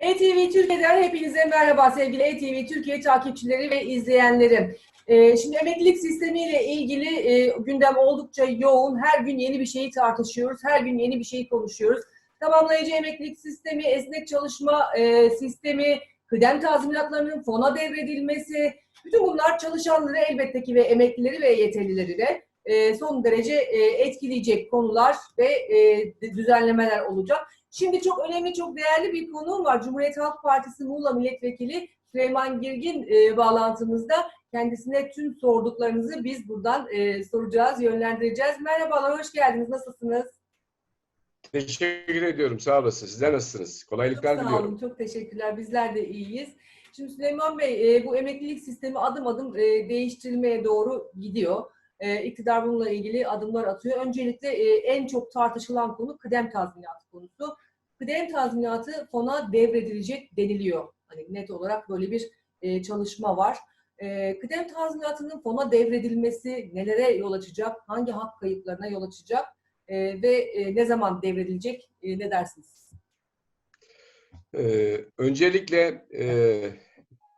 ETV Türkiye'den hepinize merhaba sevgili ETV Türkiye takipçileri ve izleyenlerim. Ee, şimdi emeklilik sistemiyle ilgili e, gündem oldukça yoğun. Her gün yeni bir şeyi tartışıyoruz. Her gün yeni bir şeyi konuşuyoruz. Tamamlayıcı emeklilik sistemi, esnek çalışma e, sistemi, kıdem tazminatlarının fona devredilmesi, bütün bunlar çalışanları elbette ki ve emeklileri ve yeterlileri de e, son derece etkileyecek konular ve düzenlemeler olacak. Şimdi çok önemli, çok değerli bir konuğum var. Cumhuriyet Halk Partisi Muğla Milletvekili Süleyman Girgin e, bağlantımızda. Kendisine tüm sorduklarınızı biz buradan e, soracağız, yönlendireceğiz. Merhabalar, hoş geldiniz. Nasılsınız? Teşekkür ediyorum. Sağ olasın. Sizler nasılsınız? Kolaylıklar çok sağ diliyorum. olun, çok teşekkürler. Bizler de iyiyiz. Şimdi Süleyman Bey, e, bu emeklilik sistemi adım adım e, değiştirilmeye doğru gidiyor. E, iktidar bununla ilgili adımlar atıyor. Öncelikle e, en çok tartışılan konu kıdem tazminatı konusu. Kıdem tazminatı fona devredilecek deniliyor. Hani net olarak böyle bir e, çalışma var. E, kıdem tazminatının fona devredilmesi nelere yol açacak? Hangi hak kayıplarına yol açacak? E, ve e, ne zaman devredilecek? E, ne dersiniz? Ee, öncelikle e,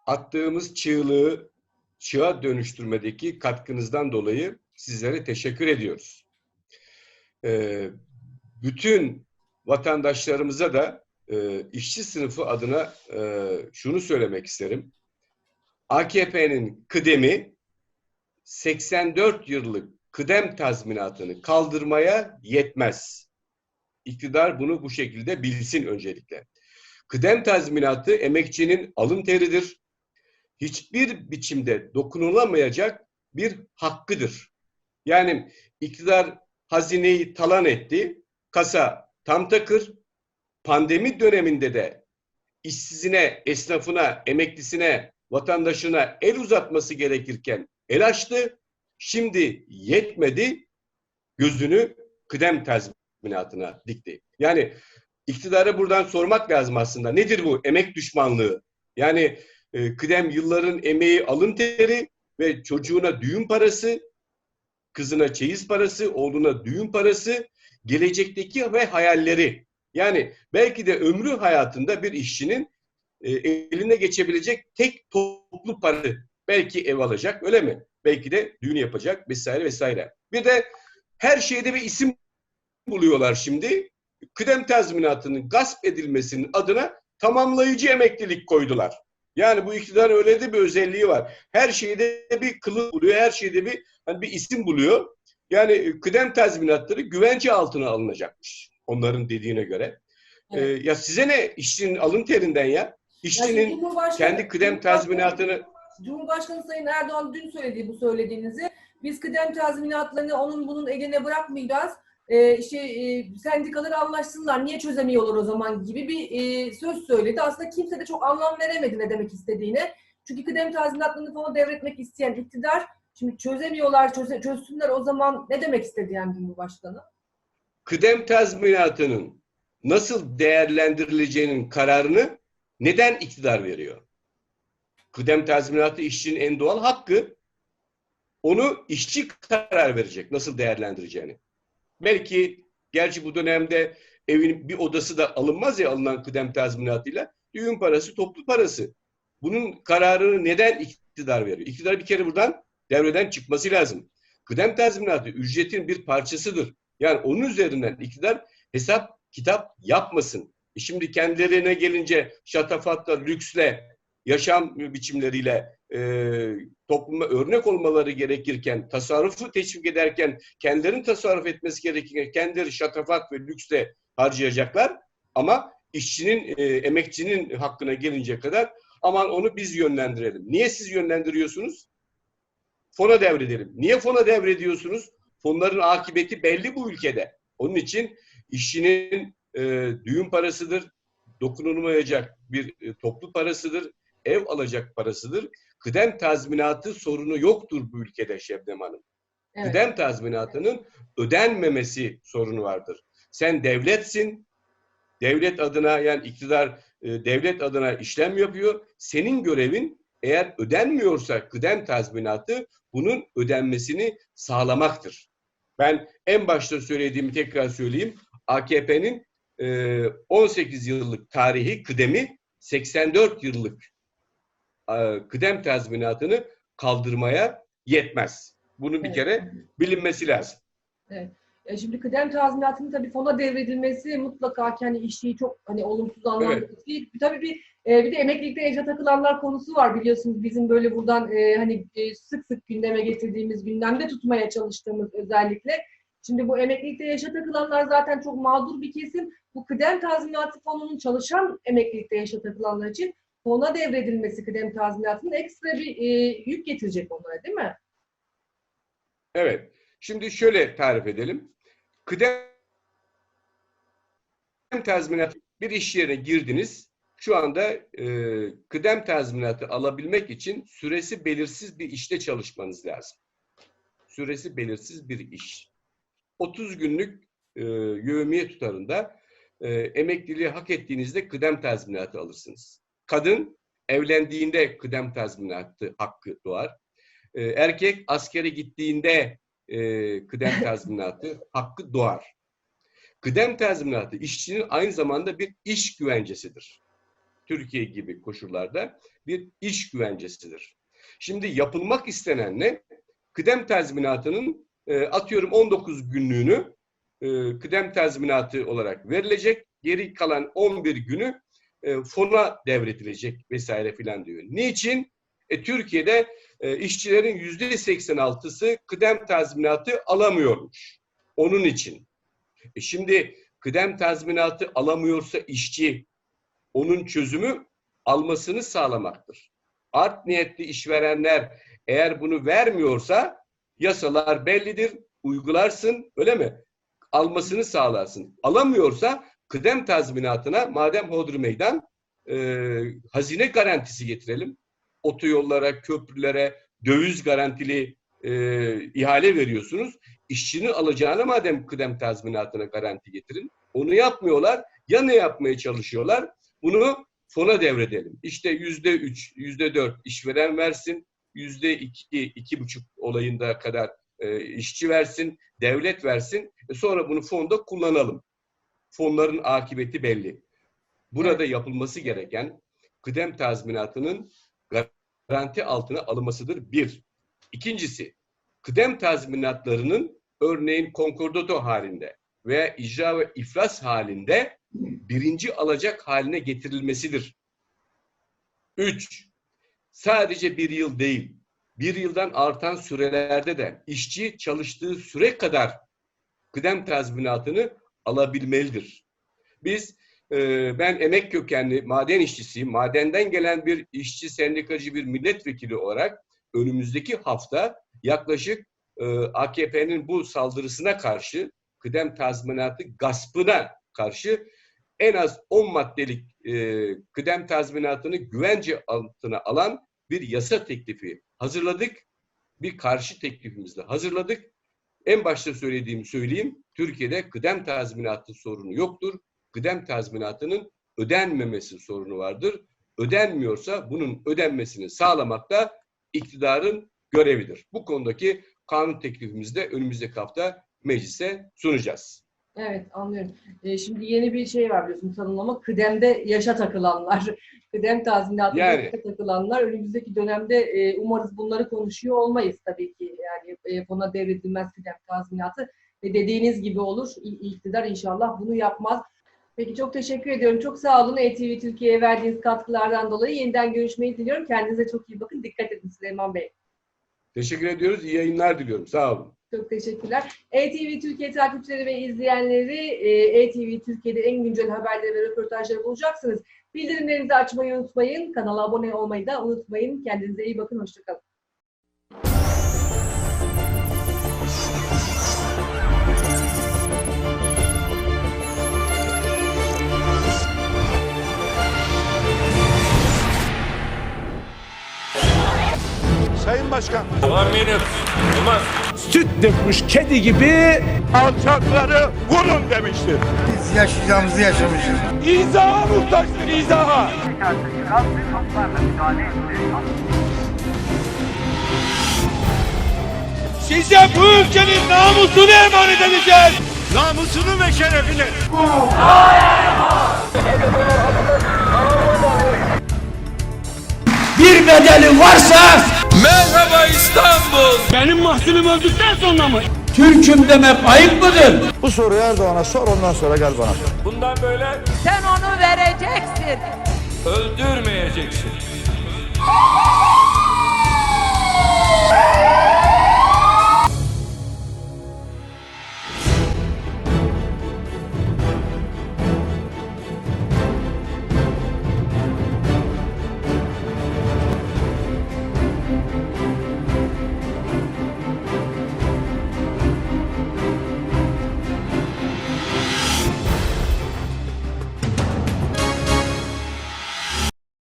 attığımız çığlığı çığa dönüştürmedeki katkınızdan dolayı sizlere teşekkür ediyoruz. Ee, bütün vatandaşlarımıza da e, işçi sınıfı adına e, şunu söylemek isterim. AKP'nin kıdemi 84 yıllık kıdem tazminatını kaldırmaya yetmez. İktidar bunu bu şekilde bilsin öncelikle. Kıdem tazminatı emekçinin alın teridir. Hiçbir biçimde dokunulamayacak bir hakkıdır. Yani iktidar hazineyi talan etti, kasa tam takır. Pandemi döneminde de işsizine, esnafına, emeklisine, vatandaşına el uzatması gerekirken el açtı. Şimdi yetmedi, gözünü kıdem tazminatına dikti. Yani iktidara buradan sormak lazım aslında. Nedir bu emek düşmanlığı? Yani e, kıdem yılların emeği alın teri ve çocuğuna düğün parası, kızına çeyiz parası, oğluna düğün parası, gelecekteki ve hayalleri. Yani belki de ömrü hayatında bir işçinin e, eline geçebilecek tek toplu parası. Belki ev alacak öyle mi? Belki de düğün yapacak vesaire vesaire. Bir de her şeyde bir isim buluyorlar şimdi kıdem tazminatının gasp edilmesinin adına tamamlayıcı emeklilik koydular. Yani bu iktidar öyle de bir özelliği var. Her şeyde bir kılık buluyor, her şeyde bir hani bir isim buluyor. Yani kıdem tazminatları güvence altına alınacakmış. Onların dediğine göre. Evet. Ee, ya size ne işçinin alın terinden ya? İşçinin Cumhurbaşkanı- kendi kıdem tazminatını Cumhurbaşkanı Sayın Erdoğan dün söyledi bu söylediğinizi. Biz kıdem tazminatlarını onun bunun eline bırakmayacağız. Ee, işte e, sendikalar anlaşsınlar, niye çözemiyorlar o zaman gibi bir e, söz söyledi. Aslında kimse de çok anlam veremedi ne demek istediğine. Çünkü kıdem tazminatlarını falan devretmek isteyen iktidar şimdi çözemiyorlar, çöze, çözsünler o zaman ne demek istedi yani Cumhurbaşkanı? kıdem tazminatının nasıl değerlendirileceğinin kararını neden iktidar veriyor? Kıdem tazminatı işçinin en doğal hakkı. Onu işçi karar verecek nasıl değerlendireceğini. Belki gerçi bu dönemde evin bir odası da alınmaz ya alınan kıdem tazminatıyla. Düğün parası, toplu parası. Bunun kararını neden iktidar veriyor? İktidar bir kere buradan devreden çıkması lazım. Kıdem tazminatı ücretin bir parçasıdır. Yani onun üzerinden iktidar hesap kitap yapmasın. E şimdi kendilerine gelince şatafatla, lüksle, yaşam biçimleriyle e, topluma örnek olmaları gerekirken, tasarrufu teşvik ederken, kendilerinin tasarruf etmesi gerekirken kendileri şatafat ve lüksle harcayacaklar. Ama işçinin, e, emekçinin hakkına gelince kadar aman onu biz yönlendirelim. Niye siz yönlendiriyorsunuz? Fona devredelim. Niye fona devrediyorsunuz? Fonların akıbeti belli bu ülkede. Onun için işçinin e, düğün parasıdır, dokunulmayacak bir e, toplu parasıdır, ev alacak parasıdır. Kıdem tazminatı sorunu yoktur bu ülkede Şebnem Hanım. Evet. Kıdem tazminatının ödenmemesi sorunu vardır. Sen devletsin, devlet adına yani iktidar e, devlet adına işlem yapıyor. Senin görevin eğer ödenmiyorsa kıdem tazminatı bunun ödenmesini sağlamaktır. Ben en başta söylediğimi tekrar söyleyeyim. AKP'nin e, 18 yıllık tarihi kıdemi 84 yıllık e, kıdem tazminatını kaldırmaya yetmez. Bunun bir Evet. kere bilinmesi lazım. E, Şimdi kıdem tazminatının tabii fona devredilmesi mutlaka ki hani işçiyi çok hani olumsuz anlamda Evet. etkileyip- Tabii bir e, bir de emeklilikte yaşa takılanlar konusu var biliyorsunuz bizim böyle buradan e, hani e, sık sık gündeme getirdiğimiz gündemde tutmaya çalıştığımız özellikle. Şimdi bu emeklilikte yaşa takılanlar zaten çok mağdur bir kesim. Bu kıdem tazminatı fonunun çalışan emeklilikte yaşa takılanlar için fona devredilmesi kıdem tazminatının ekstra bir e, yük getirecek onlara değil mi? Evet. Şimdi şöyle tarif edelim. Kıdem tazminatı bir iş yerine girdiniz. Şu anda e, kıdem tazminatı alabilmek için süresi belirsiz bir işte çalışmanız lazım. Süresi belirsiz bir iş. 30 günlük e, yevmiye tutarında e, emekliliği hak ettiğinizde kıdem tazminatı alırsınız. Kadın evlendiğinde kıdem tazminatı hakkı doğar. E, erkek askere gittiğinde e, kıdem tazminatı hakkı doğar. Kıdem tazminatı işçinin aynı zamanda bir iş güvencesidir. Türkiye gibi koşullarda bir iş güvencesidir. Şimdi yapılmak istenen ne? Kıdem tazminatının e, atıyorum 19 günlüğünü e, kıdem tazminatı olarak verilecek. Geri kalan 11 günü e, fona devredilecek vesaire filan diyor. Niçin? E, Türkiye'de e, işçilerin yüzde 86'sı kıdem tazminatı alamıyormuş. Onun için. E, şimdi kıdem tazminatı alamıyorsa işçi onun çözümü almasını sağlamaktır. Art niyetli işverenler eğer bunu vermiyorsa yasalar bellidir, uygularsın öyle mi? Almasını sağlarsın. Alamıyorsa kıdem tazminatına madem hodri meydan e, hazine garantisi getirelim. Otoyollara, köprülere döviz garantili e, ihale veriyorsunuz. İşçinin alacağına madem kıdem tazminatına garanti getirin. Onu yapmıyorlar. Ya ne yapmaya çalışıyorlar? Bunu fona devredelim. İşte yüzde üç, yüzde dört işveren versin. Yüzde iki, iki buçuk olayında kadar e, işçi versin. Devlet versin. E, sonra bunu fonda kullanalım. Fonların akıbeti belli. Burada yapılması gereken kıdem tazminatının garanti altına alınmasıdır. Bir. İkincisi, kıdem tazminatlarının örneğin konkordato halinde veya icra ve iflas halinde birinci alacak haline getirilmesidir. Üç, sadece bir yıl değil, bir yıldan artan sürelerde de işçi çalıştığı süre kadar kıdem tazminatını alabilmelidir. Biz, ben emek kökenli maden işçisiyim. Madenden gelen bir işçi, sendikacı bir milletvekili olarak önümüzdeki hafta yaklaşık e, AKP'nin bu saldırısına karşı, kıdem tazminatı gaspına karşı en az 10 maddelik e, kıdem tazminatını güvence altına alan bir yasa teklifi hazırladık. Bir karşı teklifimizle hazırladık. En başta söylediğimi söyleyeyim. Türkiye'de kıdem tazminatı sorunu yoktur. Kıdem tazminatının ödenmemesi sorunu vardır. Ödenmiyorsa bunun ödenmesini sağlamak da iktidarın görevidir. Bu konudaki kanun teklifimizi de önümüzdeki hafta meclise sunacağız. Evet anlıyorum. Ee, şimdi yeni bir şey var biliyorsun tanımlama. Kıdemde yaşa takılanlar. Kıdem tazminatında Yani. yaşa takılanlar. Önümüzdeki dönemde e, umarız bunları konuşuyor olmayız tabii ki. Yani e, buna devredilmez kıdem tazminatı. Ve dediğiniz gibi olur. İ- iktidar inşallah bunu yapmaz. Peki çok teşekkür ediyorum. Çok sağ olun ETV Türkiye'ye verdiğiniz katkılardan dolayı. Yeniden görüşmeyi diliyorum. Kendinize çok iyi bakın. Dikkat edin Süleyman Bey. Teşekkür ediyoruz. İyi yayınlar diliyorum. Sağ olun. Çok teşekkürler. ETV Türkiye takipçileri ve izleyenleri e, ETV Türkiye'de en güncel haberleri ve röportajları bulacaksınız. Bildirimlerinizi açmayı unutmayın. Kanala abone olmayı da unutmayın. Kendinize iyi bakın. Hoşçakalın. Başkan. One minute. Olmaz. Süt dökmüş kedi gibi alçakları vurun demiştir. Biz yaşayacağımızı yaşamışız. İzaha muhtaçtır izaha. Size bu ülkenin namusunu emanet edeceğiz. Namusunu ve şerefini. bir bedeli varsa Merhaba İstanbul. benim mahsulüm öldükten sonra mı? Türk'üm demek ayıp mıdır? Bu soruyu Erdoğan'a sor ondan sonra gel bana. Bundan böyle Sen onu vereceksin. öldürmeyeceksin.